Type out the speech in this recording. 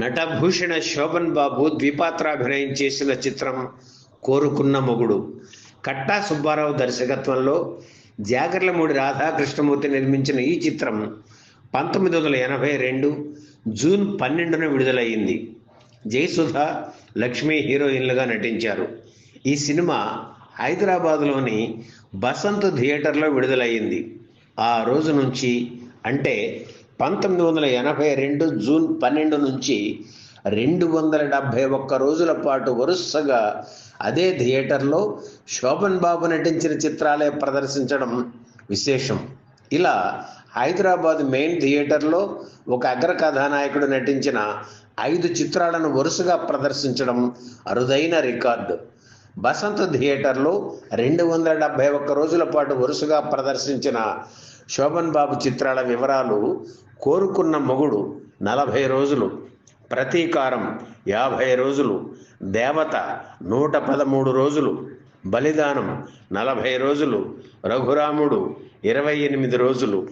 నటభూషణ శోభన్ బాబు ద్విపాత్రాభినయం చేసిన చిత్రం కోరుకున్న మొగుడు. కట్టా సుబ్బారావు దర్శకత్వంలో జాగర్లమూడి రాధాకృష్ణమూర్తి నిర్మించిన ఈ చిత్రం పంతొమ్మిది వందల ఎనభై రెండు జూన్ పన్నెండున విడుదలయ్యింది. జయసుధ లక్ష్మి హీరోయిన్లుగా నటించారు. ఈ సినిమా హైదరాబాద్లోని బసంత్ థియేటర్లో విడుదలయ్యింది. ఆ రోజు నుంచి అంటే పంతొమ్మిది వందల ఎనభై రెండు జూన్ పన్నెండు నుంచి రెండు వందల డెబ్భై ఒక్క రోజుల పాటు వరుసగా అదే థియేటర్లో శోభన్ బాబు నటించిన చిత్రాలే ప్రదర్శించడం విశేషం. ఇలా హైదరాబాద్ మెయిన్ థియేటర్లో ఒక అగ్ర కథానాయకుడు నటించిన ఐదు చిత్రాలను వరుసగా ప్రదర్శించడం అరుదైన రికార్డు. బసంత్ థియేటర్లో రెండు వందల డెబ్భై ఒక్క రోజుల పాటు వరుసగా ప్రదర్శించిన శోభన్ బాబు చిత్రాల వివరాలు కోరుకున్న మొగుడు నలభై రోజులు ప్రతీకారం యాభై రోజులు దేవత నూట పదమూడు రోజులు బలిదానం నలభై రోజులు రఘురాముడు ఇరవై ఎనిమిది రోజులు.